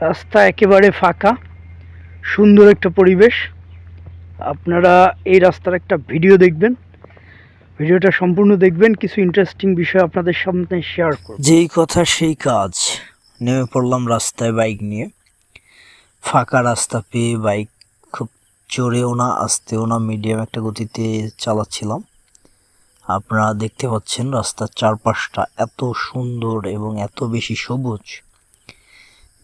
রাস্তা একেবারে ফাঁকা, সুন্দর একটা পরিবেশ। আপনারা এই রাস্তার একটা ভিডিও দেখবেন। ভিডিওটা সম্পূর্ণ দেখবেন, কিছু ইন্টারেস্টিং বিষয় আপনাদের সামনে শেয়ার করব। যেই কথা সেই কাজ। নেমে পড়লাম রাস্তায় বাইক নিয়ে। ফাঁকা রাস্তা পেয়ে বাইক খুব চড়েও না, আসতেও না মিডিয়াম একটা গতিতে চালাচ্ছিলাম। আপনারা দেখতে পাচ্ছেন রাস্তার চারপাশটা এত সুন্দর এবং এত বেশি সবুজ।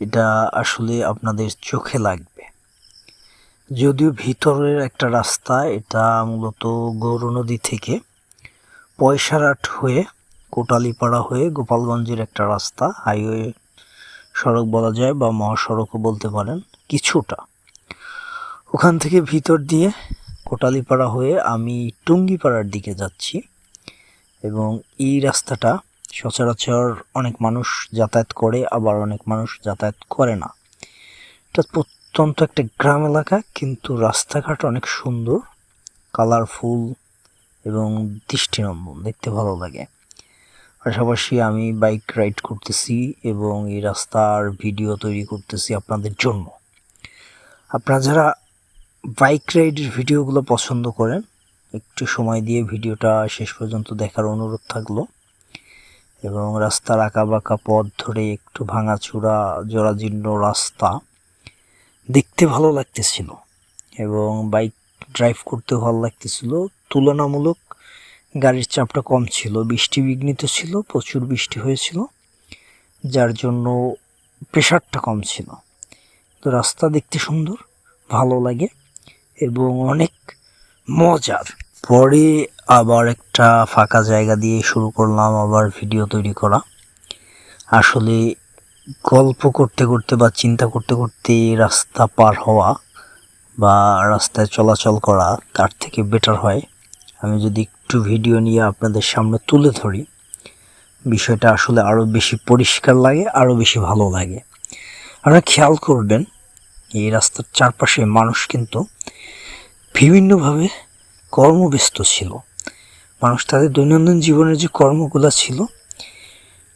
এটা আসলে আপনাদের চোখে লাগবে। যদিও ভিতরের একটা রাস্তা, এটা মূলত গৌর নদী থেকে পয়সারাট হয়ে কোটালিপাড়া হয়ে গোপালগঞ্জের একটা রাস্তা, হাইওয়ে সড়ক বলা যায় বা মহাসড়কও বলতে পারেন, কিছুটা। ওখান থেকে ভিতর দিয়ে কোটালিপাড়া হয়ে আমি টুঙ্গিপাড়ার দিকে যাচ্ছি এবং এই রাস্তাটা সচরাচর অনেক মানুষ যাতায়াত করে, আবার অনেক মানুষ যাতায়াত করে না। এটা প্রত্যন্ত একটা গ্রাম এলাকা, কিন্তু রাস্তাঘাট অনেক সুন্দর কালারফুল এবং দৃষ্টিনন্দন, দেখতে ভালো লাগে। পাশাপাশি আমি বাইক রাইড করতেছি এবং এই রাস্তার ভিডিও তৈরি করতেছি আপনাদের জন্য। আপনারা যারা বাইক রাইডের ভিডিওগুলো পছন্দ করেন, একটু সময় দিয়ে ভিডিওটা শেষ পর্যন্ত দেখার অনুরোধ থাকল। এবং রাস্তার আঁকা বাঁকা পথ ধরে একটু ভাঙাচুরা, জরাজীর্ণ রাস্তা দেখতে ভালো লাগতেছিল এবং বাইক ড্রাইভ করতে ভালো লাগতেছিল। তুলনামূলক গাড়ির চাপটা কম ছিল, বৃষ্টি বিঘ্নিত ছিল, প্রচুর বৃষ্টি হয়েছিল, যার জন্য প্রেশারটা কম ছিল। তো রাস্তা দেখতে সুন্দর, ভালো লাগে এবং অনেক মজার। পরে আবার একটা ফাঁকা জায়গা দিয়ে শুরু করলাম আবার ভিডিও তৈরি করা। আসলে গল্প করতে করতে বা চিন্তা করতে করতে রাস্তা পার হওয়া বা রাস্তায় চলাচল করা তার থেকে বেটার হয়। আমি যদি একটু ভিডিও নিয়ে আপনাদের সামনে তুলে ধরি, বিষয়টা আসলে আরও বেশি পরিষ্কার লাগে আরও বেশি ভালো লাগে। আপনারা খেয়াল করবেন, এই রাস্তার চারপাশে মানুষ কিন্তু বিভিন্নভাবে কর্মব্যস্ত ছিল। মানুষ তাদের দৈনন্দিন জীবনের যে কর্মগুলো ছিল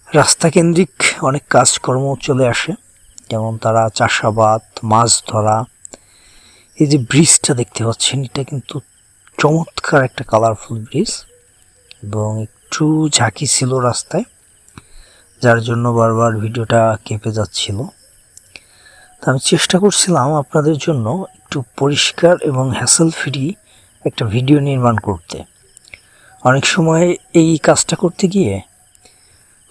রাস্তা কেন্দ্রিক অনেক কাজকর্ম চলে আসে। যেমন তারা চাষাবাদ, মাছ ধরা, এই যে ব্রিজটা দেখতে পাচ্ছেন, এটা কিন্তু চমৎকার একটা কালারফুল ব্রিজ এবং একটু ঝাঁকি ছিল রাস্তায়, যার জন্য বারবার ভিডিওটা কেঁপে যাচ্ছিল। তা আমি চেষ্টা করছিলাম আপনাদের জন্য একটু পরিষ্কার এবং হ্যাসেল ফ্রি একটা ভিডিও নির্মাণ করতে। অনেক সময় এই কাজটা করতে গিয়ে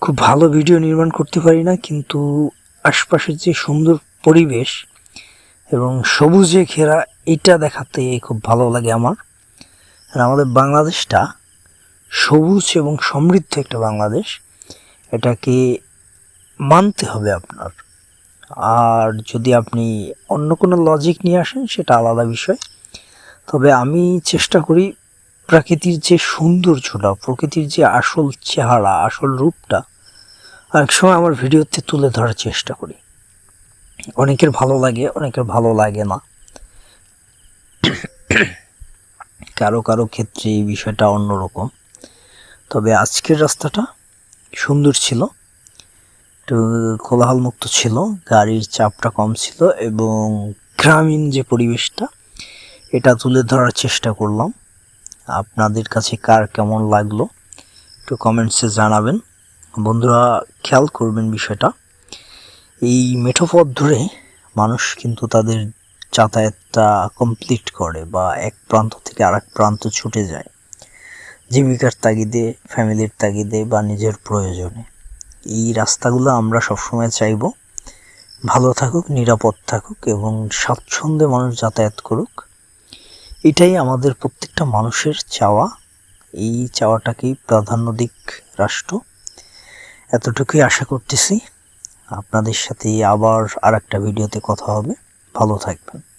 খুব ভালো ভিডিও নির্মাণ করতে পারি না, কিন্তু আশপাশের যে সুন্দর পরিবেশ এবং সবুজে ঘেরা, এটা দেখাতে খুব ভালো লাগে আমার। আর আমাদের বাংলাদেশটা সবুজ এবং সমৃদ্ধ একটা বাংলাদেশ, এটাকে মানতে হবে আপনার। আর যদি আপনি অন্য কোনো লজিক নিয়ে আসেন, সেটা আলাদা বিষয়। তবে আমি চেষ্টা করি প্রকৃতির যে সৌন্দর্যটা, প্রকৃতির যে আসল চেহারা, আসল রূপটা অনেক সময় আমার ভিডিওতে তুলে ধরার চেষ্টা করি। অনেকের ভালো লাগে, অনেকের ভালো লাগে না। কারও কারও ক্ষেত্রে এই বিষয়টা অন্যরকম। তবে আজকের রাস্তাটা সুন্দর ছিল, একটু কোলাহলমুক্ত ছিল, গাড়ির চাপটা কম ছিল এবং গ্রামীণ যে পরিবেশটা এটা তুলে ধরার চেষ্টা করলাম। আপনাদের কাছে কার কেমন লাগল, একটু কমেন্টসে জানাবেন। বন্ধুরা, খেয়াল করবেন বিষয়টা। এই মেঠোপথ ধরে মানুষ কিন্তু তাদের যাতায়াতটা কমপ্লিট করে বা এক প্রান্ত থেকে আরেক প্রান্ত ছুটে যায়। জীবিকার তাগিদে, ফ্যামিলির তাগিদে বা নিজের প্রয়োজনে। এই রাস্তাগুলো আমরা সবসময় চাইব, ভালো থাকুক, নিরাপদ থাকুক এবং স্বাচ্ছন্দ্যে মানুষ যাতায়াত করুক। এটাই আমাদের প্রত্যেকটা মানুষের চাওয়া। এই চাওয়াটাকেই প্রাধান্য দিক রাষ্ট্র। এতটুকুই আশা করতেছি। আপনাদের সাথে আবার আর একটা ভিডিওতে কথা হবে। ভালো থাকবেন।